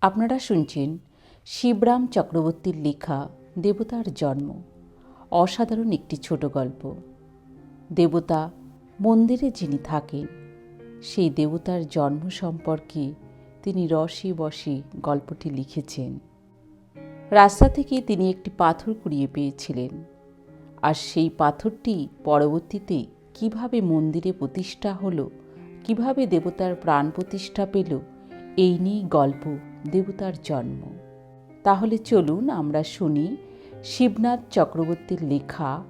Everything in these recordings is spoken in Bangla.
আপনারা শুনছেন শিবরাম চক্রবর্তীর লেখা দেবতার জন্ম। অসাধারণ একটি ছোট গল্প। দেবতা মন্দিরে যিনি থাকেন, সেই দেবতার জন্ম সম্পর্কে তিনি রসে বসে গল্পটি লিখেছেন। রাস্তা থেকে তিনি একটি পাথর কুড়িয়ে পেয়েছিলেন। আর সেই পাথরটি পরবর্তীতে কীভাবে মন্দিরে প্রতিষ্ঠা হলো, কীভাবে দেবতার প্রাণ প্রতিষ্ঠা পেল, এই নিয়েই গল্প দেবতার জন্ম। তাহলে চলুন আমরা শুনি শিবনাথ চক্রবর্তীর লেখা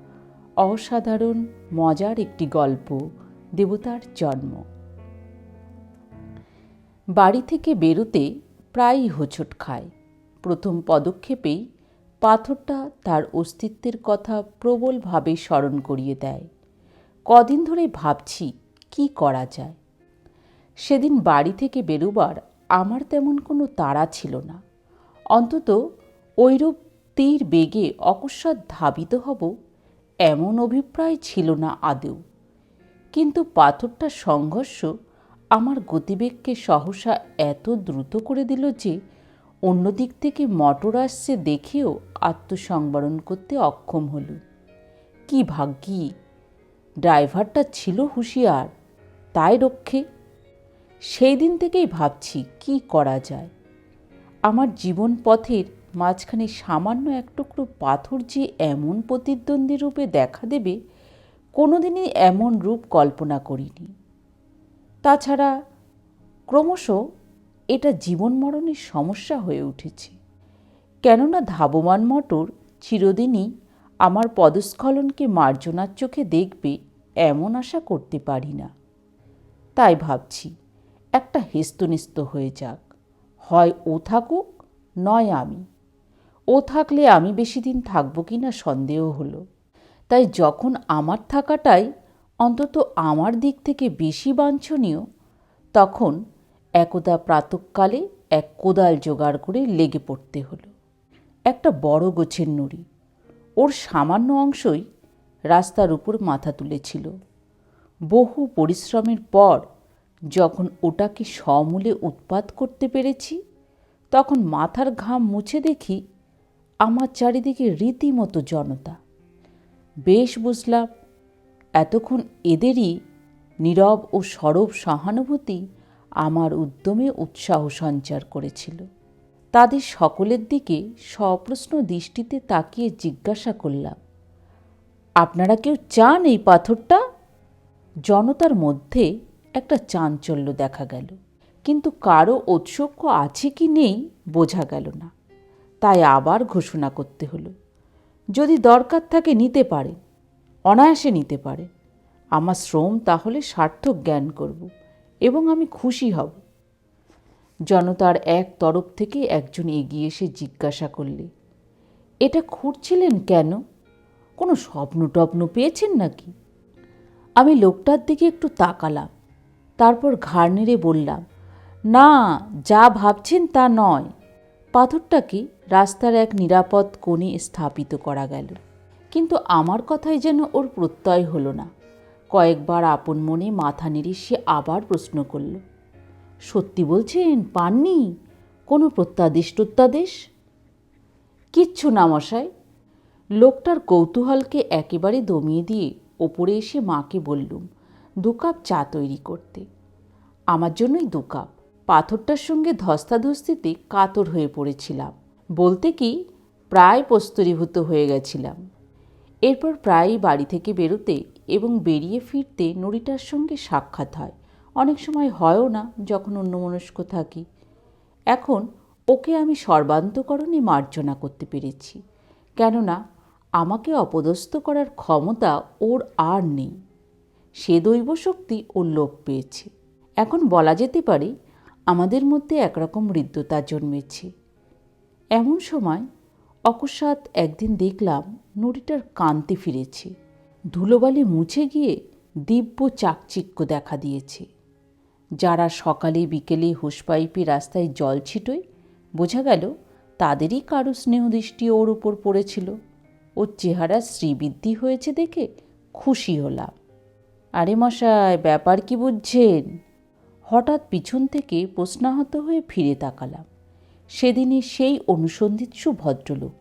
অসাধারণ, মজার একটি গল্প, দেবতার জন্ম। বাড়ি থেকে বেরোতে প্রায়ই হোঁচট খায়। প্রথম পদক্ষেপেই পাথরটা তার অস্তিত্বের কথা প্রবলভাবে স্মরণ করিয়ে দেয়। কদিন ধরে ভাবছি, কি করা যায়? সেদিন বাড়ি থেকে বেরোবার আমার তেমন কোনো তাড়া ছিল না। অন্তত ওইরূপ তীর বেগে অকস্মাৎ ধাবিত হব এমন অভিপ্রায় ছিল না আদৌ। কিন্তু পাথরটা সংঘর্ষ আমার গতিবেগকে সহসা এত দ্রুত করে দিল যে অন্যদিক থেকে মটর আসছে দেখেও আত্মসংবরণ করতে অক্ষম হল। কি ভাগ্যি! ড্রাইভারটা ছিল হুঁশিয়ার, তাই রক্ষে সেই দিন থেকেই ভাবছি, কি করা যায়? আমার জীবন পথের মাঝখানে সামান্য এক টুকরো পাথর যে এমন প্রতিদ্বন্দ্বী রূপে দেখা দেবে, কোনোদিনই এমন রূপ কল্পনা করিনি। তাছাড়া ক্রমশ এটা জীবন মরণের সমস্যা হয়ে উঠেছে। কেননা ধাবমান মটর চিরদিনই আমার পদস্খলনকে মার্জনার চোখে দেখবে, এমন আশা করতে পারি না। তাই ভাবছি একটা হেস্তনিস্ত হয়ে যাক। হয় ও থাকুক, নয় আমি। ও থাকলে আমি বেশি দিন থাকব কি না সন্দেহ হলো। তাই যখন আমার থাকাটাই অন্তত আমার দিক থেকে বেশি বাঞ্ছনীয়, তখন একদা প্রাতকালে এক কোদাল জোগাড় করে লেগে পড়তে হলো। একটা বড় গোছের নুড়ি। ওর সামান্য অংশই রাস্তার উপর মাথা তুলেছিল। বহু পরিশ্রমের পর যখন ওটাকে সমূলে উৎপাত করতে পেরেছি, তখন মাথার ঘাম মুছে দেখি আমার চারিদিকে রীতিমতো জনতা। বেশ বুঝলাম, এতক্ষণ এদেরই নীরব ও সরব সহানুভূতি আমার উদ্যমে উৎসাহ সঞ্চার করেছিল। তাদের সকলের দিকে সপ্রশ্ন দৃষ্টিতে তাকিয়ে জিজ্ঞাসা করলাম, আপনারা কেউ চান এই পাথরটা? জনতার মধ্যে একটা চাঞ্চল্য দেখা গেল। কিন্তু কারও ঔৎসুক্য আছে কি নেই বোঝা গেল না। তাই আবার ঘোষণা করতে হলো। যদি দরকার থাকে নিতে পারে, অনায়াসে নিতে পারে। আমার শ্রম তাহলে সার্থক জ্ঞান করব এবং আমি খুশি হব। জনতার এক তরফ থেকে একজন এগিয়ে এসে জিজ্ঞাসা করলে, এটা খুঁড়ছিলেন কেন? কোনো স্বপ্ন টপ্ন পেয়েছেন নাকি? আমি লোকটার দিকে একটু তাকালাম। তারপর ঘাড় নেড়ে বললাম, না, যা ভাবছেন তা নয়। পাথরটাকে রাস্তার এক নিরাপদ কোণে স্থাপিত করা গেল। কিন্তু আমার কথাই যেন ওর প্রত্যয় হলো না। কয়েকবার আপন মনে মাথা নেড়ে সে আবার প্রশ্ন করল, সত্যি বলছেন, পাননি? কোনো প্রত্যাদেশ কিচ্ছু না মশাই। লোকটার কৌতূহলকে একেবারে দমিয়ে দিয়ে ওপরে এসে মাকে বললুম দু কাপ চা তৈরি করতে। আমার জন্যই দু কাপ। পাথরটার সঙ্গে ধস্তাধস্তিতে কাতর হয়ে পড়েছিলাম। বলতে কি, প্রায় প্রস্তরীভূত হয়ে গেছিলাম। এরপর প্রায়ই বাড়ি থেকে বেরোতে এবং বেরিয়ে ফিরতে নুড়িটার সঙ্গে সাক্ষাৎ হয়। অনেক সময় হয়ও না যখন অন্যমনস্ক থাকি। এখন ওকে আমি সর্বান্তকরণে মার্জনা করতে পেরেছি। কেননা, আমাকে অপদস্থ করার ক্ষমতা ওর আর নেই। সে দৈব শক্তি ও লোপ পেয়েছে। এখন বলা যেতে পারে, আমাদের মধ্যে একরকম হৃদ্যতা জন্মেছে। এমন সময় অকস্মাৎ একদিন দেখলাম নুড়িটার কান্তি ফিরেছে। ধুলোবালি মুছে গিয়ে দিব্য চাকচিক্য দেখা দিয়েছে। যারা সকালে বিকেলে হুসপাইপে রাস্তায় জল ছিটোয়, বোঝা গেল তাদেরই কারও স্নেহদৃষ্টি ওর উপর পড়েছিল। ওর চেহারা শ্রীবৃদ্ধি হয়েছে দেখে খুশি হলাম। আরে মশাই, ব্যাপার কি বুঝছেন? হঠাৎ পিছন থেকে প্রশ্নাহত হয়ে ফিরে তাকালাম। সেদিনই সেই অনুসন্ধিৎসু ভদ্রলোক।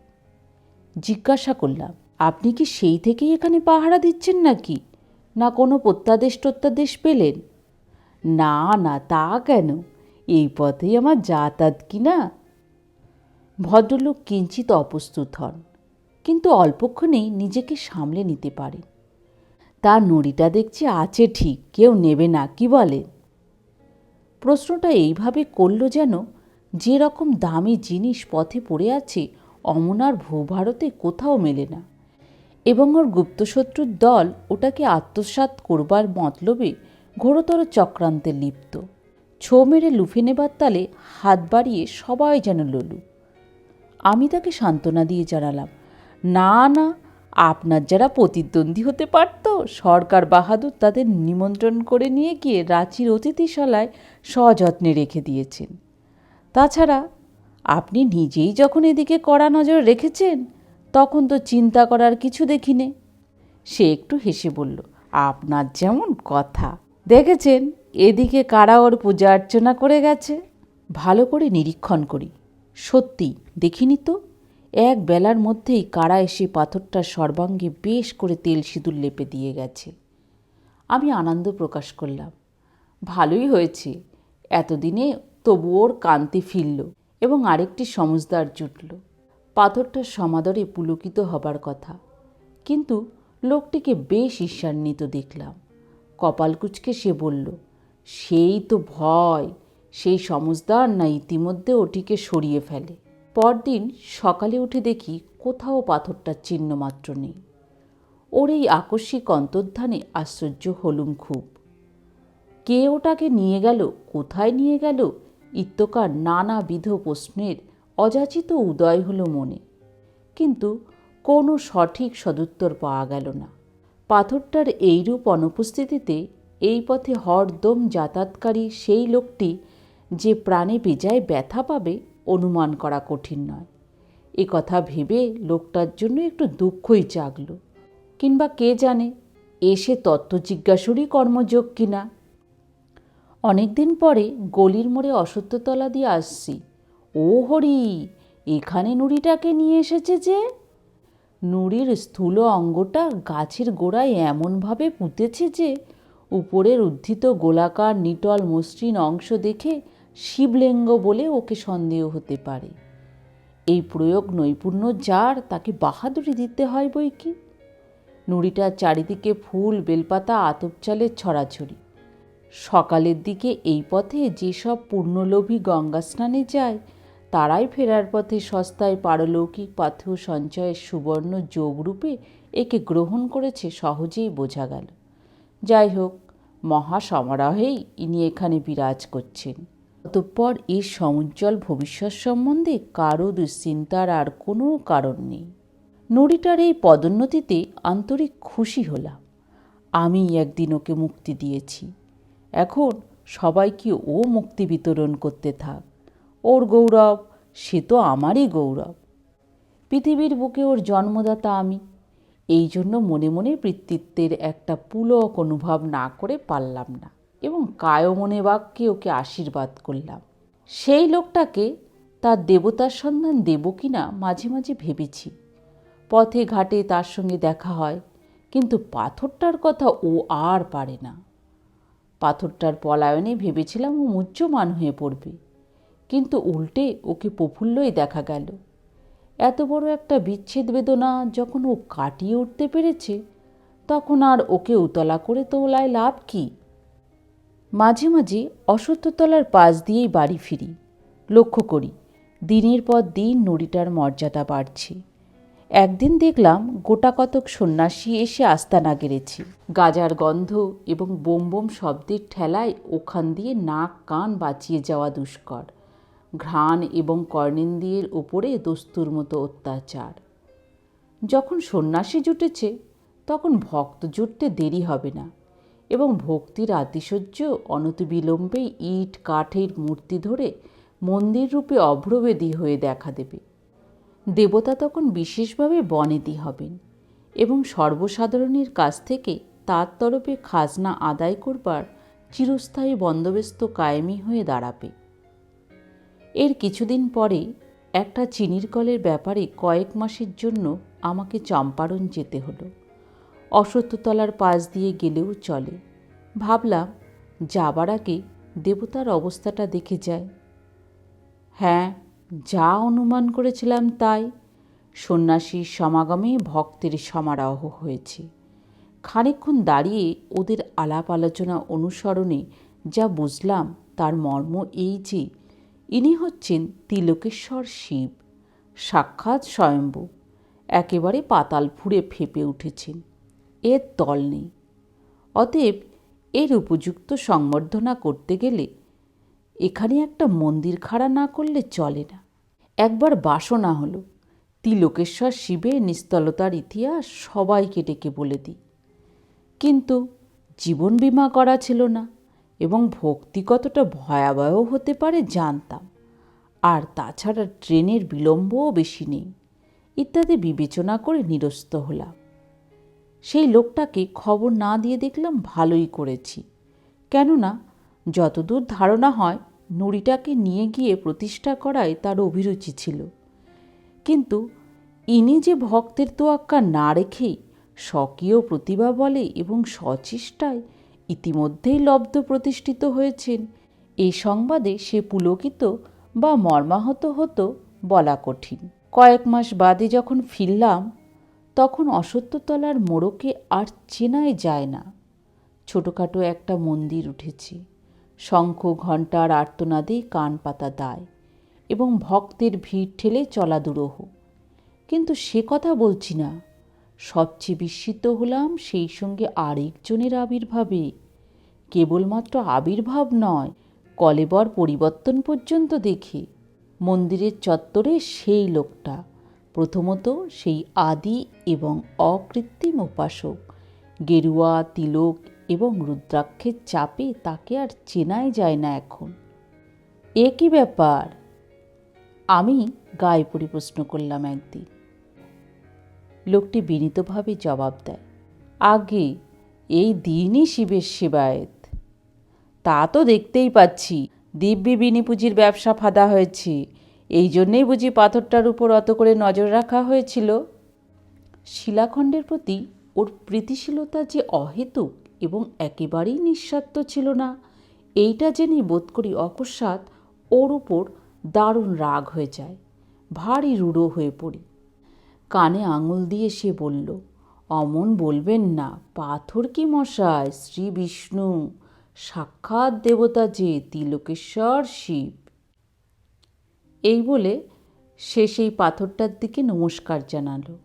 জিজ্ঞাসা করলাম, আপনি কি সেই থেকেই এখানে পাহারা দিচ্ছেন নাকি? না কোনো প্রত্যাদেশ টত্যাদেশ পেলেন? না না, তা কেন? এই পথেই আমার যাতায়াত কি না? ভদ্রলোক কিঞ্চিত অপ্রস্তুত হন, কিন্তু অল্পক্ষণেই নিজেকে সামলে নিতে পারেন। তার নড়িটা দেখছি আছে ঠিক, কেউ নেবে না, কি বলে? প্রশ্নটা এইভাবে করল যেন যে রকম দামি জিনিস পথে পড়ে আছে অমনার ভূভারতে কোথাও মেলে না। এবং ওর গুপ্তশত্রুর দল ওটাকে আত্মসাৎ করবার মতলবে ঘোরতর চক্রান্তে লিপ্ত। ছো মেরে লুফে নেবার তালে হাত বাড়িয়ে সবাই যেন ললু। আমি তাকে সান্ত্বনা দিয়ে জানালাম, না না আপনার যারা প্রতিদ্বন্দ্বী হতে পারত, সরকার বাহাদুর তাদের নিমন্ত্রণ করে নিয়ে গিয়ে রাঁচির অতিথিশালায় সযত্নে রেখে দিয়েছেন। তাছাড়া আপনি নিজেই যখন এদিকে কড়া নজর রেখেছেন, তখন তো চিন্তা করার কিছু দেখিনে। সে একটু হেসে বলল, আপনার যেমন কথা। দেখেছেন, এদিকে কারা ওর পূজা অর্চনা করে গেছে? ভালো করে নিরীক্ষণ করি। সত্যি দেখিনি তো? এক বেলার মধ্যেই কারা এসে পাথরটার সর্বাঙ্গে বেশ করে তেল সিঁদুর লেপে দিয়ে গেছে। আমি আনন্দ প্রকাশ করলাম। ভালোই হয়েছে। এতদিনে তবু ওর কান্তি ফিরল এবং আরেকটি সমজদার জুটল। পাথরটার সমাদরে পুলকিত হবার কথা। কিন্তু লোকটিকে বেশ ঈর্ষান্বিত দেখলাম। কপাল কুচকে সে বলল, সেই তো ভয়। সেই সমজদার না ইতিমধ্যে ওটিকে সরিয়ে ফেলে। পরদিন সকালে উঠে দেখি কোথাও পাথরটার চিহ্ন মাত্র নেই। ওর এই আকস্মিক অন্তর্ধানে আশ্চর্য হলুম খুব। কে ওটাকে নিয়ে গেল, কোথায় নিয়ে গেল, ইত্যকার নানাবিধ প্রশ্নের অযাচিত উদয় হলো মনে। কিন্তু কোনো সঠিক সদুত্তর পাওয়া গেল না। পাথরটার এইরূপ অনুপস্থিতিতে এই পথে হরদম যাতায়াতকারী সেই লোকটি যে প্রাণে বেজায় ব্যথা পাবে অনুমান করা কঠিন নয়। এ কথা ভেবে লোকটার জন্য একটু দুঃখই জাগল। কিংবা কে জানে এসে তত্ত্ব জিজ্ঞাসুরই কর্মযোগ কিনা। অনেকদিন পরে গলির মোড়ে অসত্যতলা দিয়ে আসছি। ও হরি, এখানে নুড়িটাকে নিয়ে এসেছে যে? নুড়ির স্থূল অঙ্গটা গাছের গোড়ায় এমনভাবে পুঁতেছে যে, উপরের উদ্ধৃত গোলাকার নিটল মসৃণ অংশ দেখে শিবলিঙ্গ বলে ওকে সন্দেহ হতে পারে। এই প্রয়োগ নৈপুণ্য যার, তাকে বাহাদুরি দিতে হয় বই কি? নুড়িটার চারিদিকে ফুল, বেলপাতা, আতপ চালের ছড়াছড়ি। সকালের দিকে এই পথে যেসব পূর্ণলোভী গঙ্গা স্নানে যায়, তারাই ফেরার পথে সস্তায় পারলৌকিক পাথেয় সঞ্চয়ের সুবর্ণ যোগরূপে একে গ্রহণ করেছে সহজেই বোঝা গেল। যাই হোক মহা সমারোহেই ইনি এখানে বিরাজ করছেন। অতঃপর এই সমুজ্জ্বল ভবিষ্যৎ সম্বন্ধে কারও দুশ্চিন্তার আর কোনো কারণ নেই। নড়িটার এই পদোন্নতিতে আন্তরিক খুশি হলাম। আমি একদিন ওকে মুক্তি দিয়েছি। এখন সবাইকে ও মুক্তি বিতরণ করতে থাক। ওর গৌরব, সে তো আমারই গৌরব। পৃথিবীর বুকে ওর জন্মদাতা আমি। এই জন্য মনে মনে বৃত্তিত্বের একটা পুলক অনুভব না করে পারলাম না। এবং কায়মনে বাক্যে ওকে আশীর্বাদ করলাম। সেই লোকটাকে তার দেবতার সন্ধান দেব কি না মাঝে মাঝে ভেবেছি। পথে ঘাটে তার সঙ্গে দেখা হয়, কিন্তু পাথরটার কথা ও আর পারে না। পাথরটার পলায়নে ভেবেছিলাম ও মুহ্যমান হয়ে পড়বে, কিন্তু উল্টে ওকে প্রফুল্লই দেখা গেল। এত বড় একটা বিচ্ছেদ বেদনা যখন ও কাটিয়ে উঠতে পেরেছে, তখন আর ওকে উতলা করে তোলায় লাভ কি? মাঝে মাঝে অসত্যতলার পাশ দিয়েই বাড়ি ফিরি। লক্ষ্য করি, দিনের পর দিন নড়িটার মর্যাদা বাড়ছে। একদিন দেখলাম গোটা কতক সন্ন্যাসী এসে আস্তানা গেড়েছে। গাজার গন্ধ এবং বোম শব্দের ঠেলায় ওখান দিয়ে নাক কান বাঁচিয়ে যাওয়া দুষ্কর। ঘ্রাণ এবং কর্ণেন্দ্রিয়ের ওপরে দস্তুর মতো অত্যাচার। যখন সন্ন্যাসী জুটেছে, তখন ভক্ত জুটতে দেরি হবে না। এবং ভক্তির আতিশয্য অনতিবিলম্বে ইট, কাঠের মূর্তি ধরে মন্দির রূপে অভ্রবেদী হয়ে দেখা দেবে। দেবতা তখন বিশেষভাবে বনেদি হবেন এবং সর্বসাধারণের কাছ থেকে তার তরফে খাজনা আদায় করবার চিরস্থায়ী বন্দোবস্ত কায়েমি হয়ে দাঁড়াবে। এর কিছুদিন পরে একটা চিনির কলের ব্যাপারে কয়েক মাসের জন্য আমাকে চম্পারণ যেতে হলো। অসত্যতলার পাশ দিয়ে গেলেও চলে। ভাবলাম, যাবার আগে দেবতার অবস্থাটা দেখে যায় হ্যাঁ যা অনুমান করেছিলাম তাই। সন্ন্যাসীর সমাগমে ভক্তের সমারোহ হয়েছে। খানিকক্ষণ দাঁড়িয়ে ওদের আলাপ আলোচনা অনুসরণে যা বুঝলাম তার মর্ম এই যে, ইনি হচ্ছেন তিলকেশ্বর শিব। সাক্ষাৎ স্বয়ম্ভু। একেবারে পাতাল ফুঁড়ে ফেপে উঠেছেন। এর তল নেই। অতএব এর উপযুক্ত সংবর্ধনা করতে গেলে এখানে একটা মন্দির খাড়া না করলে চলে না। একবার বাসনা হলো তিলোকেশ্বর শিবের নিস্তলতার ইতিহাস সবাইকে ডেকে বলে দিই। কিন্তু জীবন বিমা করা ছিল না এবং ভক্তি কতটা ভয়াবহ হতে পারে জানতাম। আর তাছাড়া ট্রেনের বিলম্বও বেশি নেই। ইত্যাদি বিবেচনা করে নিরস্ত হলাম। সেই লোকটাকে খবর না দিয়ে দেখলাম ভালোই করেছি। কেননা, যতদূর ধারণা হয়, নুড়িটাকে নিয়ে গিয়ে প্রতিষ্ঠা করায় তার অভিরুচি ছিল। কিন্তু ইনি যে ভক্তের তোয়াক্কা না রেখেই স্বকীয় প্রতিভা বলে এবং সচেষ্টায় ইতিমধ্যেই লব্ধ প্রতিষ্ঠিত হয়েছেন, এই সংবাদে সে পুলকিত বা মর্মাহত হতো বলা কঠিন। কয়েক মাস বাদে যখন ফিরলাম তখন অসত্যতলার মোড়কে আর চেনাই যায় না। ছোটোখাটো একটা মন্দির উঠেছে। শঙ্খ ঘণ্টার আর্তনাদে কান পাতা দায় এবং ভক্তের ভিড় ঠেলে চলা দুরহ। কিন্তু সে কথা বলছি না। সবচেয়ে বিস্মিত হলাম সেই সঙ্গে আরেকজনের আবির্ভাবে। কেবলমাত্র আবির্ভাব নয়, কলেবর পরিবর্তন পর্যন্ত দেখে। মন্দিরের চত্বরে সেই লোকটা। প্রথমত সেই আদি এবং অকৃত্রিম উপাসক, গেরুয়া, তিলক এবং রুদ্রাক্ষের চাপে তাকে আর চেনাই যায় না এখন। এ কি ব্যাপার, আমি গায়ে পড়ে প্রশ্ন করলাম একদিন। লোকটি বিনীতভাবে জবাব দেয়, আগে এই দিনই শিবের সেবায়েত। তা তো দেখতেই পাচ্ছি, দিব্যি বিনি পুঁজির ব্যবসা ফাঁদা হয়েছে। এই জন্যেই বুঝি পাথরটার উপর অত করে নজর রাখা হয়েছিল। শিলাখণ্ডের প্রতি ওর প্রীতিশীলতা যে অহেতুক এবং একেবারেই নিঃস্বার্থ ছিল না, এইটা জেনে বোধ করি অকস্মাৎ ওর উপর দারুণ রাগ হয়ে যায়, ভারী রূঢ় হয়ে পড়ি। কানে আঙুল দিয়ে সে বলল, অমন বলবেন না, পাথর কি মশায়, শ্রী বিষ্ণু। সাক্ষাৎ দেবতা যে তিলকেশ্বর শিব। এই বলে সে সেই পাথরটার দিকে নমস্কার জানালো।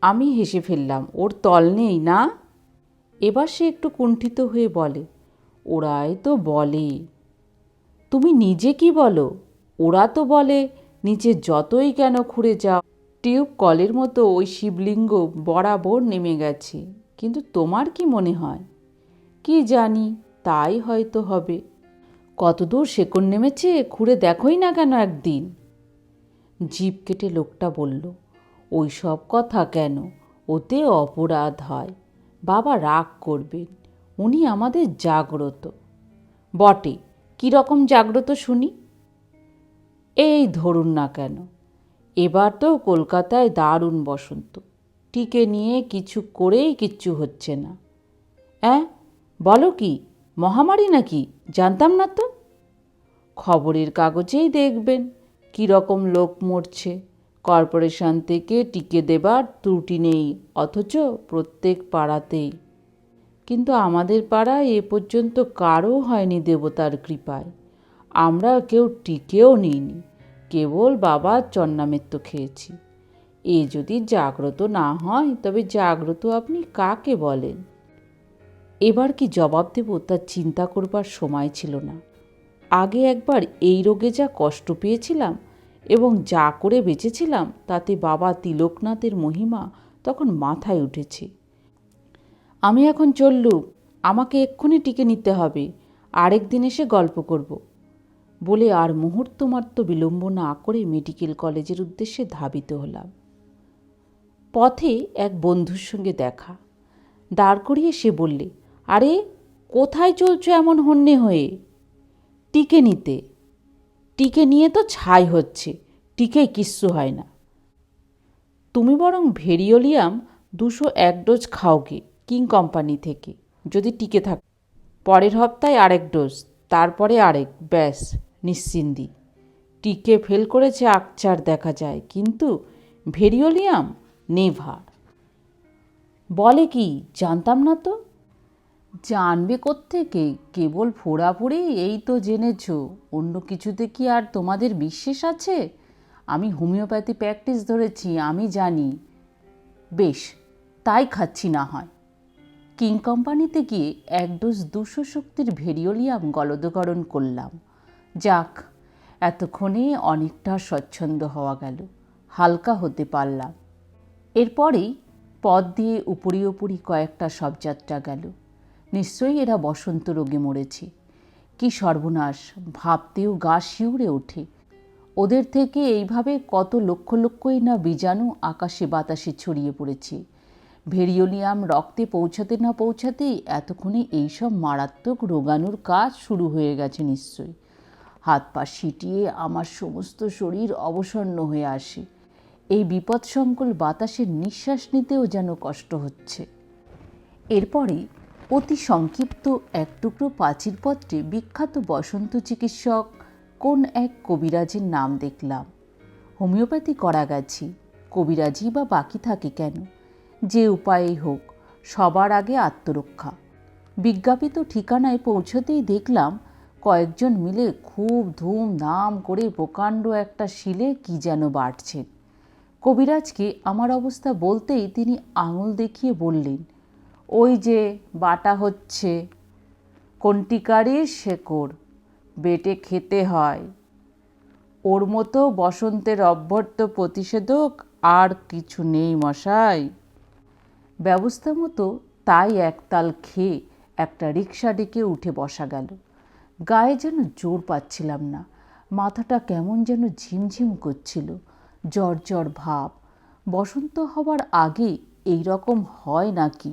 আমি হেসে ফেললাম, ওর তল নেই না? এবার সে একটু কুণ্ঠিত হয়ে বলে, ওরাই তো বলে। তুমি নিজে কি বলো? ওরা তো বলে, নিচে যতই কেন খুঁড়ে যাও, টিউব কলের মতো ওই শিবলিঙ্গ বরাবর নেমে গেছে। কিন্তু তোমার কি মনে হয়? কি জানি, তাই হয়তো হবে। কতদূর শেকড় নেমেছে খুঁড়ে দেখোই না কেন একদিন? জিপ কেটে লোকটা বলল, ওই সব কথা কেন? ওতে অপরাধ হয়। বাবা রাগ করবেন, উনি আমাদের জাগ্রত। বটে কীরকম জাগ্রত শুনি? এই ধরুন না কেন, এবার তো কলকাতায় দারুণ বসন্ত, টিকে নিয়ে কিছু করেই কিচ্ছু হচ্ছে না। অ্যাঁ, বলো কি? মহামারী নাকি? জানতাম না তো। খবরের কাগজেই দেখবেন কী রকম লোক মরছে। কর্পোরেশন থেকে টিকে দেবার ত্রুটি নেই, অথচ প্রত্যেক পাড়াতেই। কিন্তু আমাদের পাড়ায় এ পর্যন্ত কারও হয়নি দেবতার কৃপায়। আমরা কেউ টিকেও নিইনি, কেবল বাবা চন্নামেত্য খেয়েছি। এ যদি জাগ্রত না হয়, তবে জাগ্রত আপনি কাকে বলেন? এবার কি জবাব দেব তার চিন্তা করবার সময় ছিল না। আগে একবার এই রোগে যা কষ্ট পেয়েছিলাম এবং যা করে বেঁচেছিলাম তাতে বাবা তিলকনাথের মহিমা তখন মাথায় উঠেছে। আমি এখন চললুম, আমাকে এক্ষুনি টিকে নিতে হবে আরেক দিন এসে গল্প করব। বলে আর মুহূর্ত মাত্র বিলম্ব না করে মেডিকেল কলেজের উদ্দেশ্যে ধাবিত হলাম। পথে এক বন্ধুর সঙ্গে দেখা। দাঁড় করিয়ে সে বললে আরে, কোথায় চলছো এমন হন্যে হয়ে? টিকে নিতে। টিকে নিয়ে তো ছাই হচ্ছে টিকে কিচ্ছু হয় না। তুমি বরং ভেরিওলিয়াম দুশো এক ডোজ খাওগে কিং কোম্পানি থেকে, যদি টিকে থাক। পরের হপ্তায় আরেক ডোজ, তারপরে আরেক, ব্যাস নিশ্চিন্দি টিকে ফেল করেছে আকচার দেখা যায়, কিন্তু ভেরিওলিয়াম নেভার। বলে কি, জানতাম না তো? জানবে কোত্থেকে? কেবল ফোড়াফুড়ি? এই তো জেনেছ। অন্য কিছুতে কি আর তোমাদের বিশ্বাস আছে? আমি হোমিওপ্যাথি প্র্যাকটিস ধরেছি, আমি জানি। বেশ, তাই খাচ্ছি না হয়। কিং কোম্পানিতে গিয়ে এক ডোজ দুশো শক্তির ভেরিওলিয়াম গলদকরণ করলাম। যাক, এতক্ষণে অনেকটা স্বচ্ছন্দ হওয়া গেল। হালকা হতে পারলাম। এরপরেই পথ দিয়ে উপরি উপরি কয়েকটা শবযাত্রা গেল। নিশ্চয়ই এরা বসন্ত রোগে মরেছে। কি সর্বনাশ, ভাবতেও গা শিউরে ওঠে। ওদের থেকে এইভাবে কত লক্ষ লক্ষই না বীজাণু আকাশে বাতাসে ছড়িয়ে পড়েছে। ভেরিওলিয়াম রক্তে পৌঁছাতে না পৌঁছাতেই এতক্ষণে এইসব মারাত্মক রোগাণুর কাজ শুরু হয়ে গেছে নিশ্চয়ই। হাত পা সিটিয়ে আমার সমস্ত শরীর অবসন্ন হয়ে আসে। এই বিপদসংকুল বাতাসের নিঃশ্বাস নিতেও যেন কষ্ট হচ্ছে। এরপরে অতি সংক্ষিপ্ত এক টুকরো প্রাচীরপত্রে বিখ্যাত বসন্ত চিকিৎসক কোন এক কবিরাজের নাম দেখলাম। হোমিওপ্যাথি করা গেছি। কবিরাজি বা বাকি থাকে কেন? যে উপায়েই হোক, সবার আগে আত্মরক্ষা। বিজ্ঞাপিত ঠিকানায় পৌঁছতেই দেখলাম কয়েকজন মিলে খুব ধুমধাম করে প্রকাণ্ড একটা শিলে কি যেন বাড়ছেন কবিরাজকে আমার অবস্থা বলতেই তিনি আঙুল দেখিয়ে বললেন ওই যে বাটা হচ্ছে কন্টিকারির শেকড় বেটে খেতে হয়। ওর মতো বসন্তের অভ্যর্থ প্রতিষেধক আর কিছু নেই মশাই। ব্যবস্থা মতো তাই একতাল খেয়ে একটা রিক্সা ডেকে উঠে বসা গেল। গায়ে যেন জোর পাচ্ছিলাম না, মাথাটা কেমন যেন ঝিমঝিম করছিল, জ্বর জ্বর ভাব। বসন্ত হবার আগে এই রকম হয় নাকি?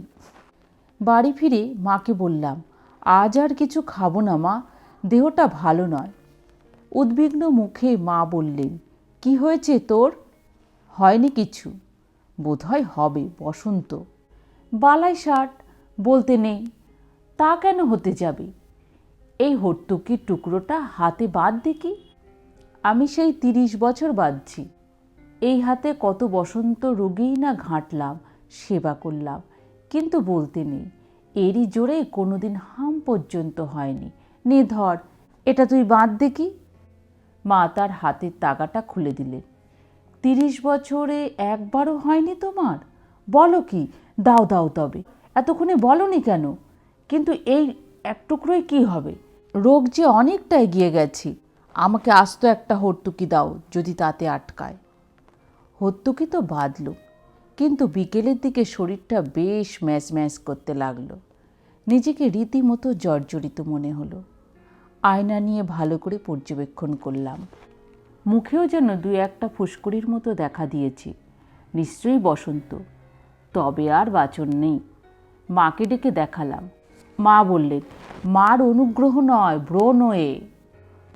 বাড়ি ফিরে মাকে বললাম, আজ আর কিছু খাব না মা, দেহটা ভালো নয়। উদ্বিগ্ন মুখে মা বললেন, কি হয়েছে তোর? হয়নি কিছু। বোধহয় হবে, বসন্ত। বালাই শার্ট, বলতে নেই। তা কেন হতে যাবে? এই হর্তুকির টুকরোটা হাতে বাদ দেখি আমি সেই তিরিশ বছর বাঁধছি। এই হাতে কত বসন্ত রোগেই না ঘাঁটলাম, সেবা করলাম। কিন্তু বলতে নেই। এরই জোরে কোনোদিন হাম পর্যন্ত হয়নি। নে ধর এটা তুই বাঁধ দেখি মা তার হাতের তাগাটা খুলে দিলেন। তিরিশ বছরে একবারও হয়নি তোমার? বলো কি? দাও দাও তবে। এতক্ষণে বলনি কেন? কিন্তু এই এক টুকরোই কী হবে? রোগ যে অনেকটা এগিয়ে গেছি। আমাকে আস্ত একটা হর্তুকি দাও যদি তাতে আটকায়। হর্তুকি তো বাঁধল। কিন্তু বিকেলের দিকে শরীরটা বেশ ম্যাচ ম্যাচ করতে লাগল। নিজেকে রীতিমতো জর্জরিত মনে হলো। আয়না নিয়ে ভালো করে পর্যবেক্ষণ করলাম। মুখেও যেন দু একটা ফুসকুড়ির মতো দেখা দিয়েছে। নিশ্চয়ই বসন্ত। তবে আর বাচন নেই। মাকে ডেকে দেখালাম। মা বললেন, মার অনুগ্রহ নয়, ব্রণ এ।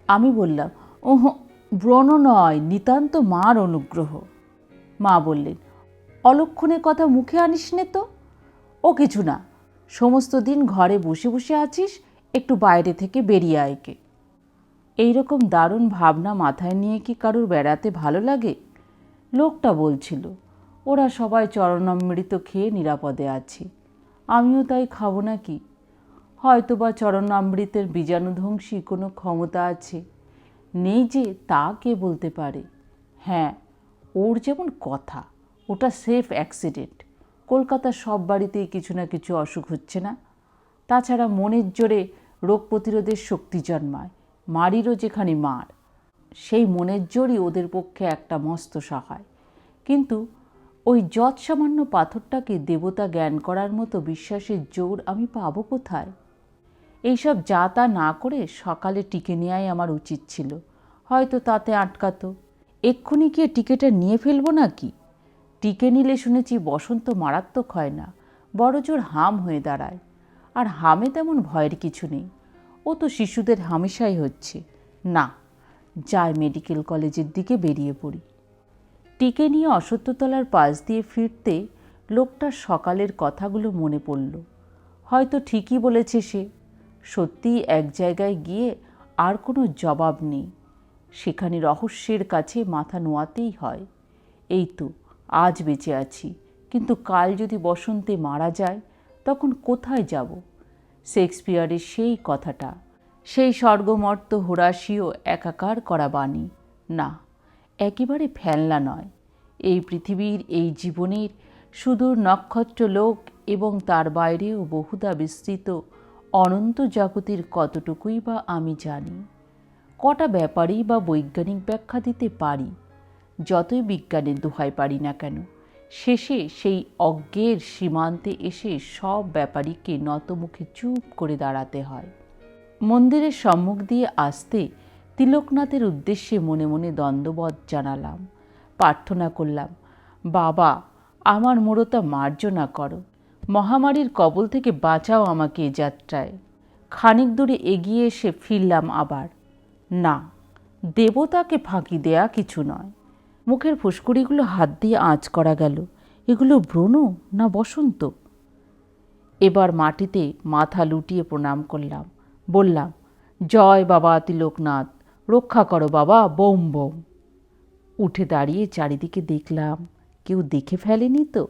আমি বললাম, ওহ, ব্রণ নয়, নিতান্ত মার অনুগ্রহ। মা বললেন অলক্ষণের কথা মুখে আনিস নে তো। ও কিছু না। সমস্ত দিন ঘরে বসে বসে আছিস, একটু বাইরে থেকে বেরিয়ে আয়কে এইরকম দারুণ ভাবনা মাথায় নিয়ে কি কারুর বেড়াতে ভালো লাগে? লোকটা বলছিল, ওরা সবাই চরণামৃত খেয়ে নিরাপদে আছে। আমিও তাই খাব না কি নাকি? হয়তোবা চরণামৃতের বীজাণুধ্বংসী কোনো ক্ষমতা আছে। নেই যে তা কে বলতে পারে? হ্যাঁ ওর যেমন কথা। ওটা সেফ অ্যাক্সিডেন্ট কলকাতার সব বাড়িতেই কিছু না কিছু অসুখ হচ্ছে না। তাছাড়া মনের জোরে রোগ প্রতিরোধের শক্তি জন্মায় মারিরও যেখানে মার, সেই মনের জোরই ওদের পক্ষে একটা মস্ত সহায়। কিন্তু ওই যৎ সামান্য পাথরটাকে দেবতা জ্ঞান করার মতো বিশ্বাসের জোর আমি পাবো কোথায়? এইসব যা তা না করে সকালে টিকে নেওয়াই আমার উচিত ছিল। হয়তো তাতে আটকাতো। এক্ষুনি গিয়ে টিকেটটা নিয়ে ফেলব নাকি? টিকে নিলে শুনেছি বসন্ত মারাত্মক হয় না, বড় জোর হাম হয়ে দাঁড়ায়। আর হামে তেমন ভয়ের কিছু নেই। ও তো শিশুদের হামেশাই হচ্ছে। না যায় মেডিকেল কলেজের দিকে বেরিয়ে পড়ি। টিকে নিয়ে অসত্যতলার পাশ দিয়ে ফিরতে লোকটার সকালের কথাগুলো মনে পড়ল। হয়তো ঠিকই বলেছে সে। সত্যিই এক জায়গায় গিয়ে আর কোনো জবাব নেই। সেখানে রহস্যের কাছে মাথা নোয়াতেই হয়। এই তো আজ বেঁচে আছি। কিন্তু কাল যদি বসন্তে মারা যায়, তখন কোথায় যাব? শেক্সপিয়ারের সেই কথাটা, সেই স্বর্গমর্ত হোরাশীয় একাকার করা বাণী। না, একেবারে ফেলনা নয়। এই পৃথিবীর এই জীবনের সুদূর নক্ষত্র লোক এবং তার বাইরেও বহুদা বিস্তৃত অনন্ত জগতের কতটুকুই বা আমি জানি। কটা ব্যাপারেই বা বৈজ্ঞানিক ব্যাখ্যা দিতে পারি যতই বিজ্ঞানের দোহাই পারি না কেন, শেষে সেই অজ্ঞের সীমান্তে এসে সব ব্যাপারীকে নতমুখে চুপ করে দাঁড়াতে হয়। মন্দিরের সম্মুখ দিয়ে আসতে তিলকনাথের উদ্দেশ্যে মনে মনে দ্বন্দ্ববধ জানালাম। প্রার্থনা করলাম, বাবা, আমার মোড়তা মার্জনা করো। মহামারীর কবল থেকে বাঁচাও আমাকে এ যাত্রায়। খানিক দূরে এগিয়ে এসে ফিরলাম আবার। না, দেবতাকে ফাঁকি দেয়া কিছু নয়। মুখের ফুসকুড়িগুলো হাত দিয়ে আঁচ করা গেল। এগুলো ব্রণ না বসন্ত? এবার মাটিতে মাথা লুটিয়ে প্রণাম করলাম। বললাম, জয় বাবা তিলকনাথ, রক্ষা করো বাবা বোম বোম উঠে দাঁড়িয়ে চারিদিকে দেখলাম, কেউ দেখে ফেলেনি তো?